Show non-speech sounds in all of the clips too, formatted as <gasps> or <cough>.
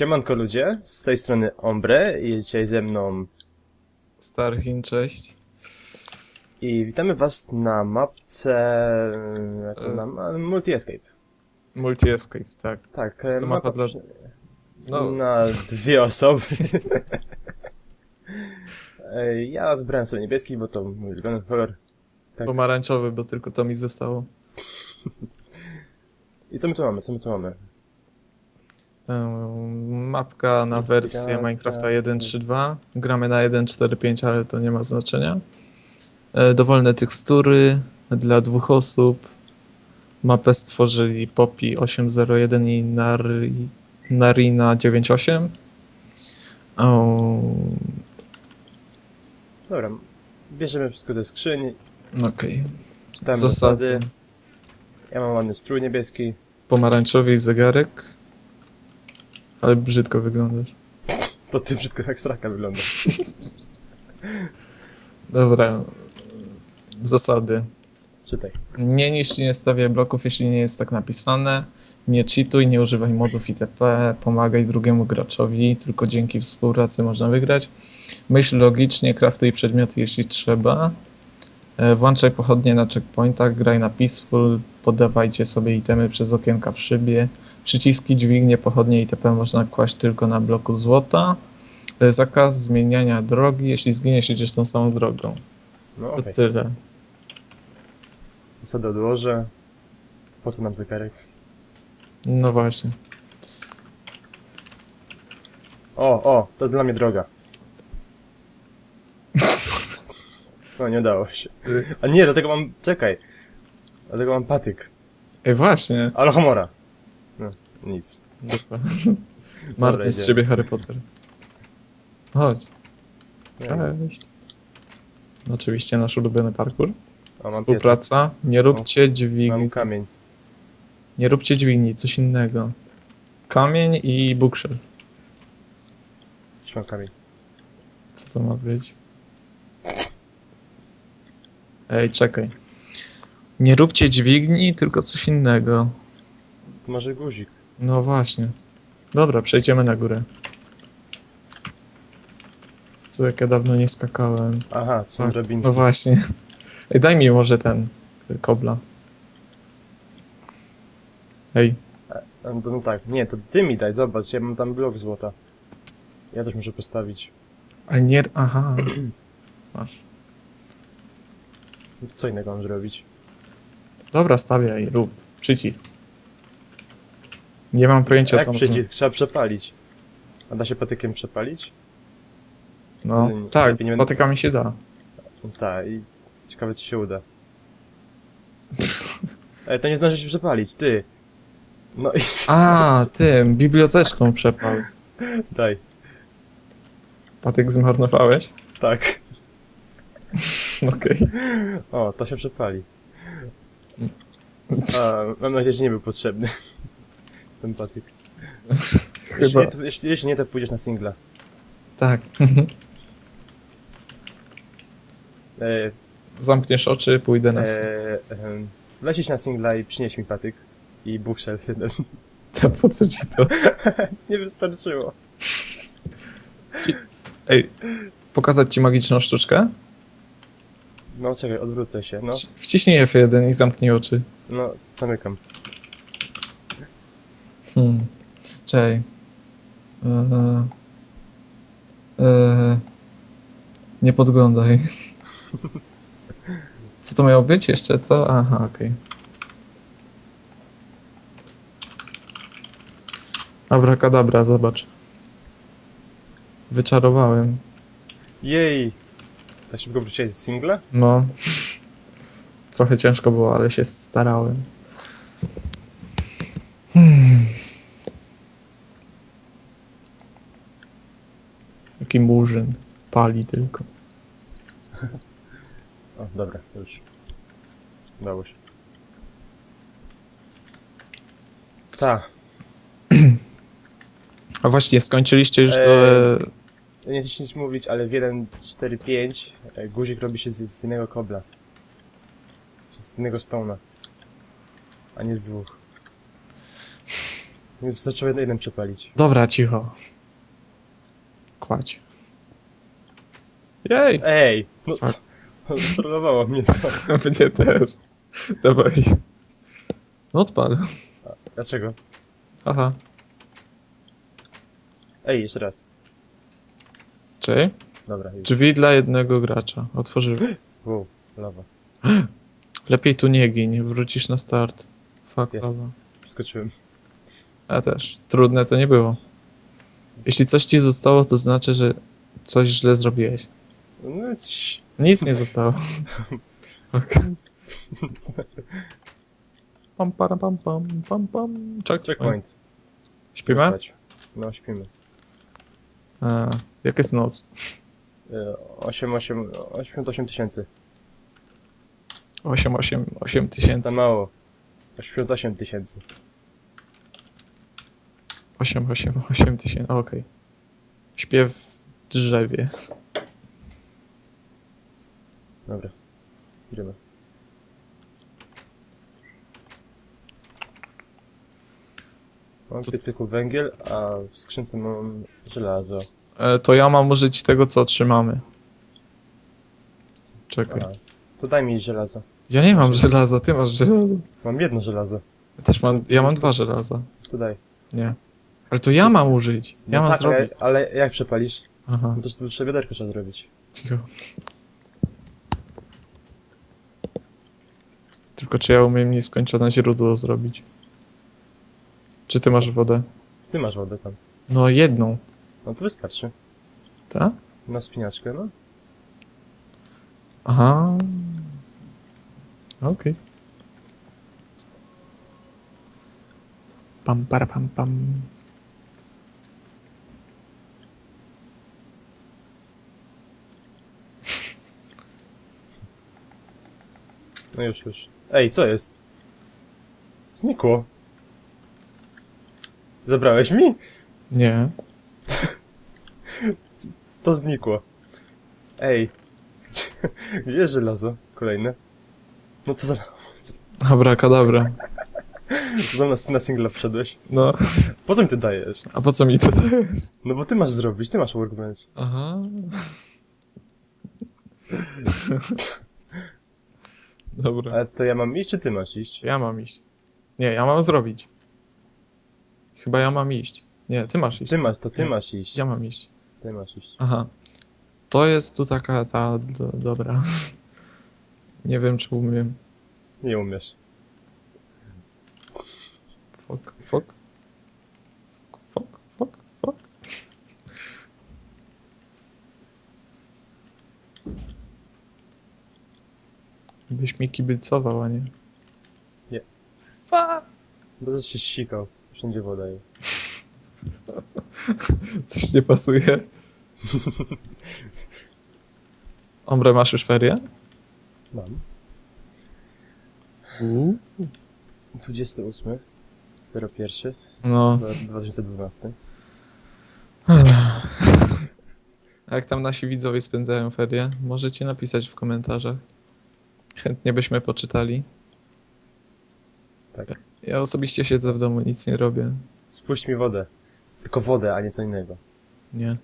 Siemanko ludzie, z tej strony Ombre i jest dzisiaj ze mną Starchin, cześć. i witamy was na mapce jak to E. nam, a, Multi Escape. Multi-escape, tak. Tak, Jest e, to mapa dla- No, na dwie osoby. <laughs> E, ja wybrałem sobie niebieski, bo to mój ulubiony kolor. tak. pomarańczowy, bo tylko to mi zostało. I co my tu mamy, co my tu mamy? Mapka na wersję. Minecrafta 1.3.2. Gramy na 1.4.5, ale to nie ma znaczenia. E, Dowolne tekstury dla dwóch osób. Mapę stworzyli Poppy 801 i Nari, Narina 98. O, Dobra, bierzemy wszystko do skrzyni, Okej. czytamy Zasady. zasady. Ja mam ładny strój niebieski. Pomarańczowy i zegarek. Ale brzydko wyglądasz. To ty brzydko jak sraka wygląda. Dobra. Zasady. Czytaj. Nie niszcz i nie stawiaj bloków, jeśli nie jest tak napisane. Nie cheatuj, nie używaj modów itp. Pomagaj drugiemu graczowi, tylko dzięki współpracy można wygrać. Myśl logicznie, craftuj przedmioty jeśli trzeba. E, Włączaj pochodnie na checkpointach, graj na peaceful, podawajcie sobie itemy przez okienka w szybie. Przyciski, dźwignie, pochodnie itp. można kłaść tylko na bloku złota. E, Zakaz zmieniania drogi, jeśli zginiesz, jedziesz tą samą drogą. No To okej. tyle. Zasady odłożę. Po co nam zegarek? No właśnie. O, o, to dla mnie droga. No, nie udało się. A nie, dlatego mam, czekaj. Dlatego mam patyk. Ej, właśnie. Ale homora. No, nic. Dupa. <laughs> Marty z idziemy. siebie Harry Potter. Chodź. Nie, Cześć. Oczywiście nasz ulubiony parkour. Mam Współpraca. Nie róbcie piecyk. dźwigni. Mam kamień. Nie róbcie dźwigni, coś innego. Kamień i bookshelf. Mam kamień. Co to ma być? Ej, czekaj. Nie róbcie dźwigni, tylko coś innego. Może guzik. No właśnie. Dobra, przejdziemy na górę. Co jak ja dawno nie skakałem. Aha, są Tak, drabinki. No właśnie. Ej, daj mi może ten y, kobla. Ej, A, No, no tak, nie, to ty mi daj, zobacz, ja mam tam blok złota. Ja też muszę postawić. ale nie... Aha. <clears throat> Masz. No to co innego mam zrobić? Dobra, stawiaj, rób. Przycisk. Nie mam pojęcia Jak co przycisk? Trzeba przepalić. A da się patykiem przepalić? No, Nie, tak, nie będę- potykami się da. Tak, i ciekawe czy się uda. Ale to nie zdąży się przepalić, ty. No i A, tym, biblioteczką przepal. daj. Patyk zmarnowałeś? Tak. <laughs> Okej. O, to się przepali. A, mam nadzieję, że nie był potrzebny. Ten patyk. <laughs> Jeśli Chyba. nie, to, jeśli, jeśli nie, to pójdziesz na singla. Tak. <laughs> E, Zamkniesz oczy, pójdę na... e, em, lecieć na singla i przynieś mi patyk. I bookshelf jeden. To po co ci to? <laughs> nie wystarczyło. Ej, pokazać ci magiczną sztuczkę? No czekaj, odwrócę się. No, Wci- Wciśnij F1 i zamknij oczy. no, zamykam. Hmm. Czekaj. Eee, eee, nie podglądaj. <laughs> Co to miało być jeszcze? Co? Aha, okej. Abracadabra, zobacz. Wyczarowałem. Jej! Tak szybko wróciłeś z singla? No. Trochę ciężko było, ale się starałem. Jaki murzyn. Pali tylko. O, dobra, już. Udało się. Tak. <clears throat> A właśnie, skończyliście już to... Eee. nie chcę nic mówić, ale w 1.4.5 e, guzik robi się z, z innego kobla. Z innego stona. A nie z dwóch. Już zaczął jeden, jeden przepalić. Dobra, cicho. Kładź. Jej! Ej! No Fuck. mnie to. <laughs> Mnie też. Dawaj. No odpal. Dlaczego? Aha. Ej, jeszcze raz. Czyli? Dobra, już. Drzwi dla jednego gracza. Otworzyły. <gasps> Wow, lawa. <gasps> Lepiej tu nie gin, wrócisz na start. Fuck, Jest. lawa. Przeskoczyłem. Ja też. Trudne to nie było. Jeśli coś ci zostało, to znaczy, że coś źle zrobiłeś. No. Nic nie zostało. <laughs> Okej. Pam, para, pam, pam, pam, pam. Check. Checkpoint. Śpimy? Wstać. No, śpimy. Jak jest noc? E, 8, 8, 88 tysięcy. 8, 8, 8 Za tysięcy. mało. 88 tysięcy. 8, 8, 8 tysięcy. Okej. Śpię w drzewie. Dobra. Idziemy. Mam w piecyku węgiel, a w skrzynce mam żelazo. E, to ja mam użyć tego, co otrzymamy. Czekaj. A, to daj mi żelazo. Ja nie mam żelaza, ty masz żelazo. Mam jedno żelazo. Ja też mam, ja mam dwa żelaza. To daj. Nie. Ale to ja mam użyć. Ja No mam tak, zrobić. Ale, ale jak przepalisz? Aha. No to trzeba wiaderko trzeba zrobić. Tylko czy ja umiem nieskończone źródło zrobić? Czy ty masz wodę? Ty masz wodę tam. No jedną, No to wystarczy. tak? Na spinaczkę, no. Aha. Okej. Pam, para, pam, pam. No już, już. Ej, co jest? Znikło. Zabrałeś mi? Nie. <laughs> To znikło. Ej. <laughs> Gdzie jest żelazo? Kolejne. No to za... Abracadabra. <laughs> Zamiast na singla wszedłeś. No. Po co mi ty dajesz? A po co mi to dajesz? No bo ty masz zrobić, ty masz workbench. Aha. Dobra. Ale to ja mam iść, czy ty masz iść? Ja mam iść. Nie, ja mam zrobić. Chyba ja mam iść. Nie, ty masz iść. Ty masz, to ty Nie. masz iść. Ja mam iść. Ty masz iść. Aha. To jest tu taka ta. Do, dobra. <laughs> Nie wiem, czy umiem. Nie umiesz. Byś mi kibicował, a nie. Nie. Fa! Bo się ścikał. Wszędzie woda jest. <laughs> Coś nie pasuje. <laughs> Ombre, masz już ferie? Mam. Uuu. 28. Dopiero pierwszy. No. dwa- 2012. A jak tam nasi widzowie spędzają ferie? Możecie napisać w komentarzach. Chętnie byśmy poczytali. Tak. Ja osobiście siedzę w domu, nic nie robię. Spuść mi wodę. Tylko wodę, a nie co innego. Nie.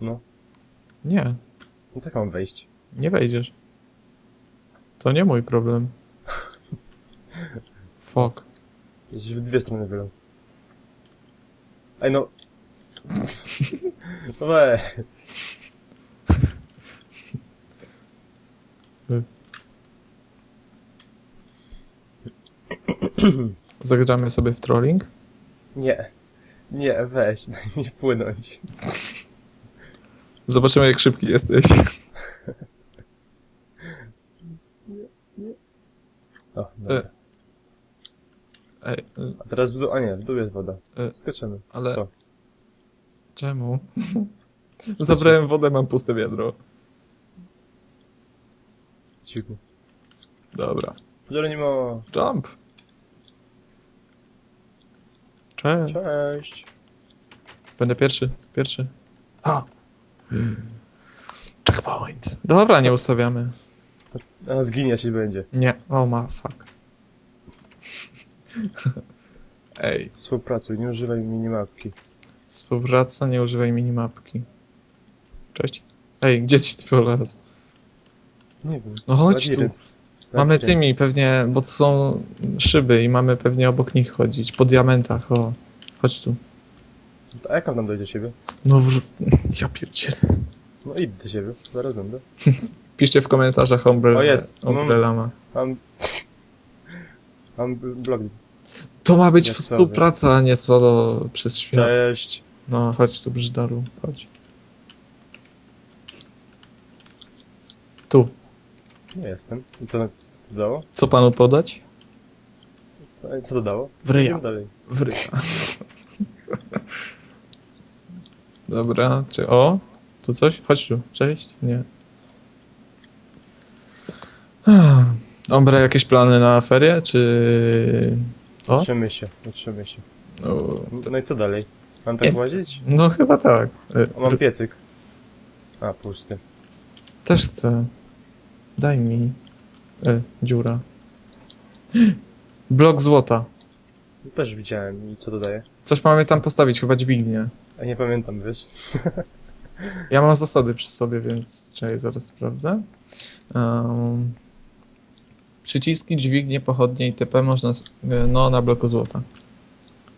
No. Nie. No tak mam wejść. Nie wejdziesz. To nie mój problem. Fok. Gdzieś w dwie strony wylał. Ej no. <laughs> No we. <clears throat> Zagramy sobie w trolling? Nie. Nie, weź, <laughs> daj mi płynąć. Zobaczymy jak szybki jesteś. O, dobra. Ej, y, A teraz w dół, a nie, w dół jest woda. E, Skaczemy. ale Co? czemu? <laughs> Zabrałem wodę, mam puste wiadro. Cichu. Dobra. Geronimo, Jump. Cześć. cześć. Będę pierwszy, pierwszy. A. Checkpoint. Dobra, nie ustawiamy. A zginie się będzie. Nie. O ma, fuck. <laughs> Ej, Współpracuj, nie używaj minimapki. współpraca, nie używaj minimapki. Cześć. Ej, gdzie ci ty polazł? Nie wiem. No chodź tu. Labirynt. Mamy Labirynt. tymi pewnie, bo to są szyby i mamy pewnie obok nich chodzić. Po diamentach, o. Chodź tu. A jak on tam dojdzie do ciebie? No w... <laughs> Ja pierdzielę. No idź do siebie, zaraz będę. <laughs> Piszcie w komentarzach Umbrella, O, jest. Umbrella ma. Mam... Mam blog. To ma być Jest współpraca, a nie solo przez świat. Cześć. No, chodź tu, Brzydaru, chodź. Tu. Nie jestem. I co, co to dało? Co panu podać? Co, co to dało? W ryja. Dalej. W ryja. <laughs> Dobra, czy o? Tu coś? Chodź tu, cześć? Nie. <sighs> Ombra, jakieś plany na ferie, czy... O? Utrzymy się, utrzymy się. No, No i co dalej? Mam tak Nie. łazić? no chyba tak. O, mam piecyk. A, pusty. Też chcę. Daj mi. E, dziura. Blok złota. Też widziałem i co dodaje? Coś mamy tam postawić, chyba dźwignię. A nie pamiętam, wiesz? <laughs> Ja mam zasady przy sobie, więc czekaj, zaraz sprawdzę. Um, przyciski, dźwignie, pochodnie itp. można s- e, no na bloku złota.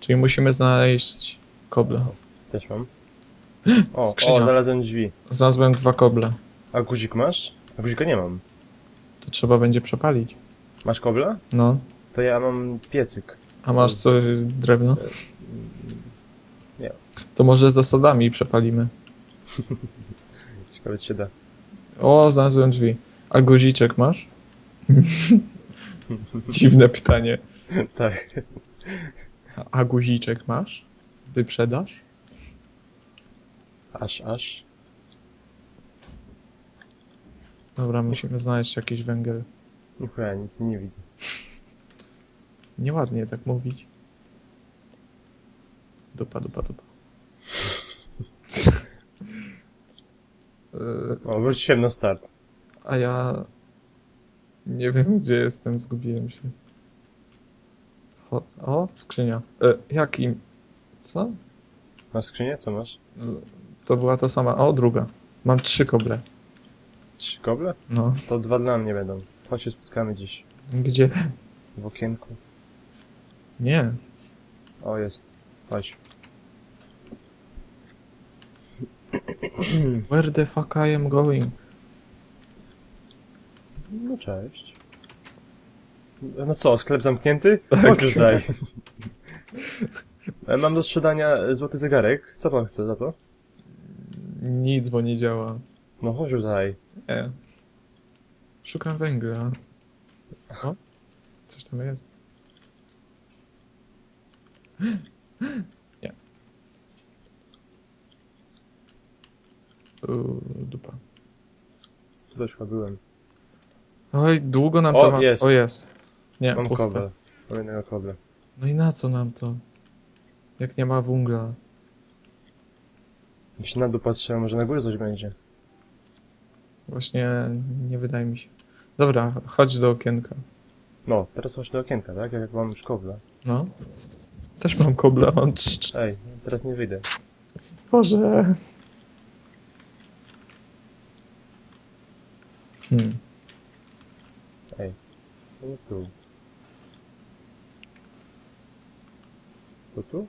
Czyli musimy znaleźć koble. Też mam. <gasps> O, Skrzynia. o, znalazłem drzwi. Znalazłem dwa koble. A guzik masz? A guzika nie mam. To trzeba będzie przepalić. Masz kobla? No. To ja mam piecyk. A masz coś drewno? Nie. To może zasadami przepalimy. <laughs> Ciekawe, czy się da. O, znalazłem drzwi. A guziczek masz? <laughs> Dziwne pytanie. <laughs> tak. A guziczek masz? Wyprzedasz? Aż, aż. Dobra, musimy znaleźć jakiś węgiel. Chuja, nic nie widzę. Nieładnie tak mówić. Dupa, dupa, dupa. <laughs> O, wróciłem na start. A ja nie wiem gdzie jestem, zgubiłem się. Chod. O, skrzynia. E, jakim? Co? Masz skrzynię? Co masz? To była ta sama. O, druga. Mam trzy koble. Trzy koble? No. To dwa dla mnie będą. Chodź się spotkamy dziś. Gdzie? W okienku. Nie. O, jest. Chodź. <clears throat> Where the fuck I am going? No cześć. No co, sklep zamknięty? Chodź tutaj. E, Mam do sprzedania złoty zegarek. Co pan chce za to? Nic, bo nie działa. No chodź tutaj. Nie. Szukam węgla. O, coś tam jest. Nie. Uuu, dupa. Tu też chyba byłem. Oj, długo nam O, to ma... jest. O, jest. Nie, Mam puste. kobla. Mam jednego kobla. No i na co nam to? Jak nie ma węgla? Się na dół patrzę, może na górze coś będzie. Właśnie nie wydaje mi się. Dobra, chodź do okienka. No, teraz chodź do okienka, tak? Jak mam już kobla. No. Też mam kobla, mam trz- Ej, teraz nie wyjdę. Boże. Hmm. No tu. Tu, tu?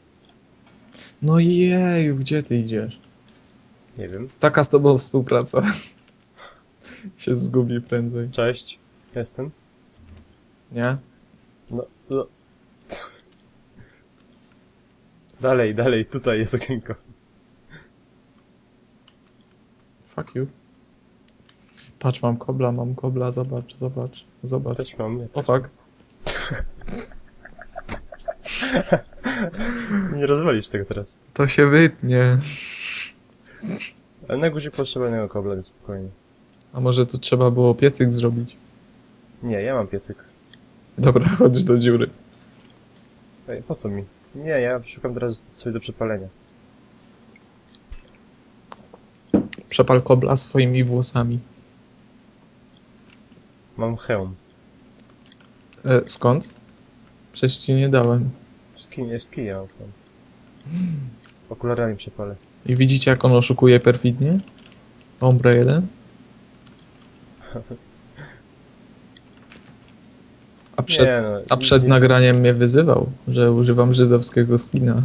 No jeju, gdzie ty idziesz? Nie wiem. Taka z tobą współpraca. Się zgubi prędzej. Cześć. Jestem. Nie? No, no. Dalej, dalej, tutaj jest okienko. Fuck you. Patrz, mam kobla, mam kobla, zobacz, zobacz, zobacz. Też mam. Nie, O fuck. <laughs> nie rozwalisz tego teraz. To się wytnie. Ale na górze potrzeba innego kobla, więc spokojnie. A może tu trzeba było piecyk zrobić? Nie, ja mam piecyk. Dobra, <laughs> chodź do dziury. Ej, po co mi? Nie, ja szukam teraz coś do przepalenia. Przepal kobla swoimi włosami. Mam hełm. E, skąd? Przecież ci nie dałem. Skinie, skiję mam. Okularami przepalę. I widzicie, jak on oszukuje perfidnie? Ombra 1? A przed, nie, no, a nic przed nie- nagraniem mnie wyzywał, że używam żydowskiego skina.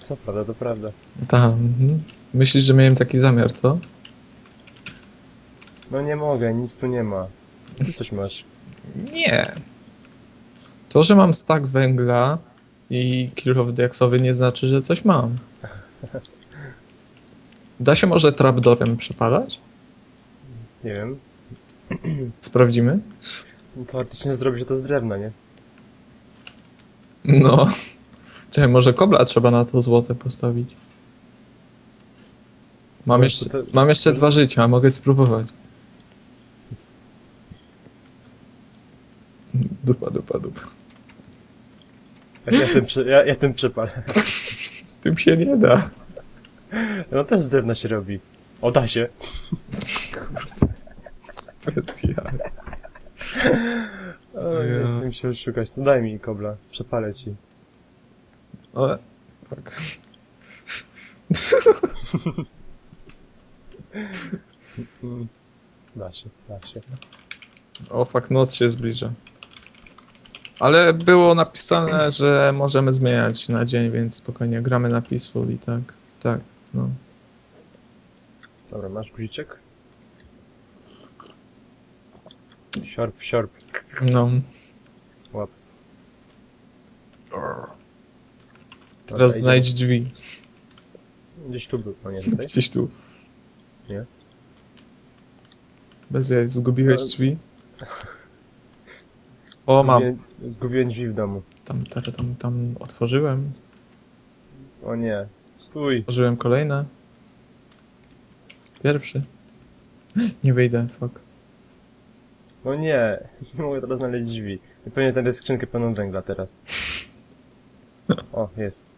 Co prawda, to prawda. Tak. Mhm. Myślisz, że miałem taki zamiar, co? No nie mogę, nic tu nie ma. Ty coś masz. Nie. To, że mam stack węgla i kill of diaksowy nie znaczy, że coś mam. Da się może trapdorem przepalać? Nie wiem. Sprawdzimy? No Teoretycznie zrobi się to z drewna, nie? No. Czekaj, może kobla trzeba na to złote postawić. Mam jeszcze, to- to- mam jeszcze dwa życia, mogę spróbować. Dupa, dupa, dupa. Ja, ja, tym, prze, ja, ja tym przepalę. Tym się nie da. No też z drewna się robi. O, da się. Jaj. O, Ja. chcę mi się oszukać. No daj mi kobla. Przepalę ci. Ale... Tak. <laughs> Da się, da się. O, fuck, noc się zbliża. Ale było napisane, że możemy zmieniać na dzień, więc spokojnie gramy na peaceful i tak. Tak, no. Dobra, masz guziczek? Siorp, siorp. No. Łap. Teraz znajdź drzwi. Gdzieś tu był, tutaj? Gdzieś tu. Nie? Bez jaj, zgubiłeś No. drzwi? <laughs> O, mam. Zgubiłem, zgubiłem drzwi w domu. Tam, tam, tam, tam otworzyłem. O nie. Stój. Otworzyłem kolejne. Pierwszy. <gasps> Nie wyjdę, fuck. No nie. <laughs> Nie mogę teraz znaleźć drzwi. I pewnie znajdę skrzynkę pełną węgla teraz. <laughs> O, jest.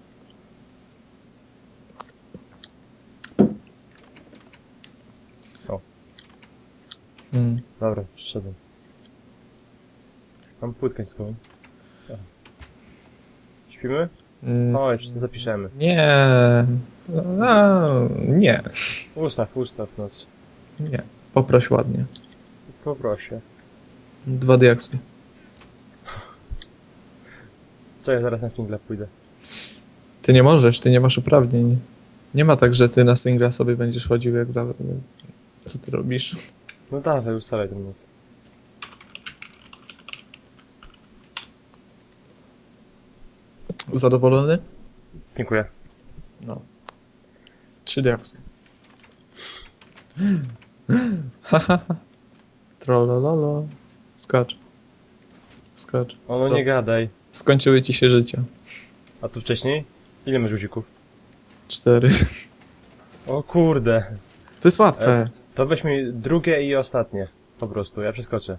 Mm. Dobra, przyszedłem. Mam płytkę skową. Śpimy? Chodź, zapiszemy. Nie. A, nie. Ustaw, ustaw noc. Nie. Poproś ładnie. Poproszę. Dwa diaksy. Czekaj, zaraz na singla pójdę. Ty nie możesz, ty nie masz uprawnień. Nie ma tak, że ty na singla sobie będziesz chodził jak za... Co ty robisz? No dawaj, ustalaj tę noc. Zadowolony? Dziękuję. No. Trzy. Hahaha. <laughs> Trollololo. Skacz. Skacz. O, no nie gadaj. Skończyły ci się życia. A tu wcześniej? Ile masz guzików? Cztery. O kurde. To jest łatwe. To weź mi drugie i ostatnie. Po prostu, ja przeskoczę.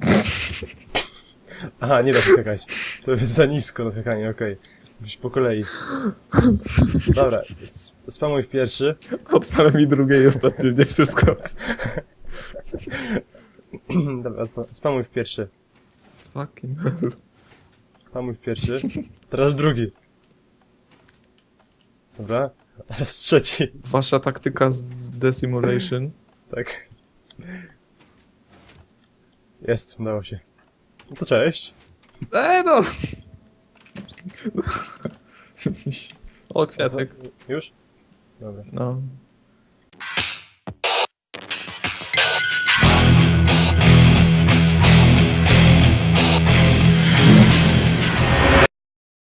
<laughs> Aha, nie da się skakać. To jest za nisko na skakanie, okej. Już po kolei. Dobra, s- spamuj w pierwszy. Otwara mi drugie i ostatnie nie przeskocz. Dobra, odpa- spamuj w pierwszy. Fucking hell. Spamuj w pierwszy. Teraz drugi. Dobra, teraz trzeci. Wasza taktyka z Decimulation. Tak. Jest, udało się. No to cześć. Eee no! <laughs> o, kwiatek. Już? Dobra. No.